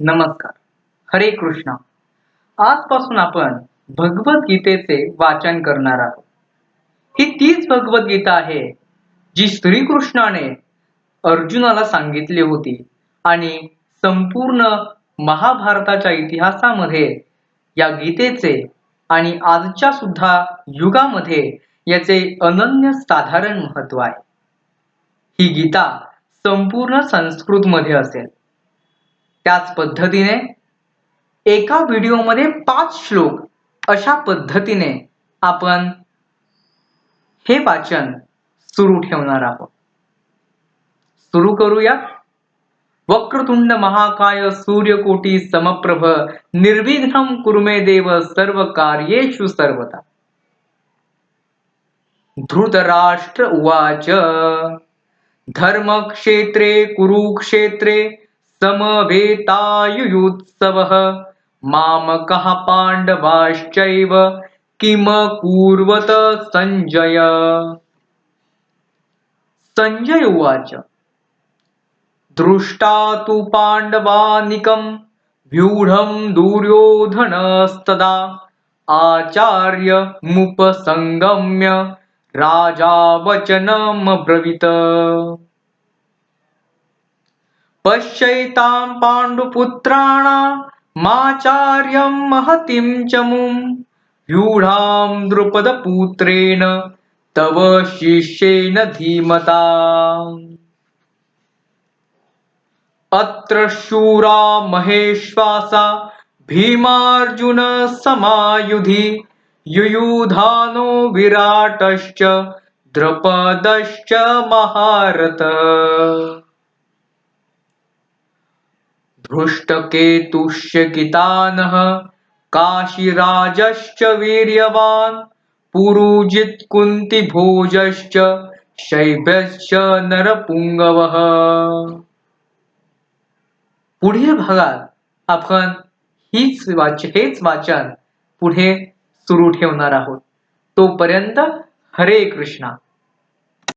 नमस्कार. हरे कृष्णा. आजपासून आपण भगवद्गीतेचे वाचन करणार आहोत. ही तीच भगवद्गीता आहे जी श्रीकृष्णाने अर्जुनाला सांगितली होती आणि संपूर्ण महाभारताच्या इतिहासामध्ये या गीतेचे आणि आजच्या सुद्धा युगामध्ये याचे अनन्य साधारण महत्त्व आहे. ही गीता संपूर्ण संस्कृतमध्ये असेल. त्याच पद्धतीने एका व्हिडिओमध्ये पाच श्लोक अशा पद्धतीने आपण हे वाचन सुरू ठेवणार आहोत. सुरू करूया वक्रतुंड महाकाय सूर्यकोटी समप्रभ निर्विघ्नम कुरुमे देव सर्व कार्येषु सर्वता धृतराष्ट्र उवाच। धर्मक्षेत्रे कुरुक्षेत्रे समवेतायुयुत्सवः मामकः पाण्डवाश्चैव? किमकूर्वत सञ्जय संजय? उवाच। दृष्टा तु पाण्डवानिकं व्यूढं दुर्योधनस्तदा। आचार्यमुपसङ्गम्य राजावचनमब्रवीत पश्यैतां पाण्डुपुत्राणामाचार्यं महतिं च मुं। व्यूढां द्रुपदपुत्रेण तव शिष्येन धीमता। अत्र शूरा महेश्वासा भीमार्जुन समायुधि युयुधानो विराटश्च द्रुपदश्च महारथ। धृष्टकेतुश्च कितानः काशीराजश्च वीर्यवान् पुरुजित् कुन्तिभोजश्च शैभ्यश्च नरपुङ्गवः। पुढील भागात आपण हीच वाच हेच वाचन पुढे सुरू ठेवणार आहोत. तोपर्यंत हरे कृष्णा.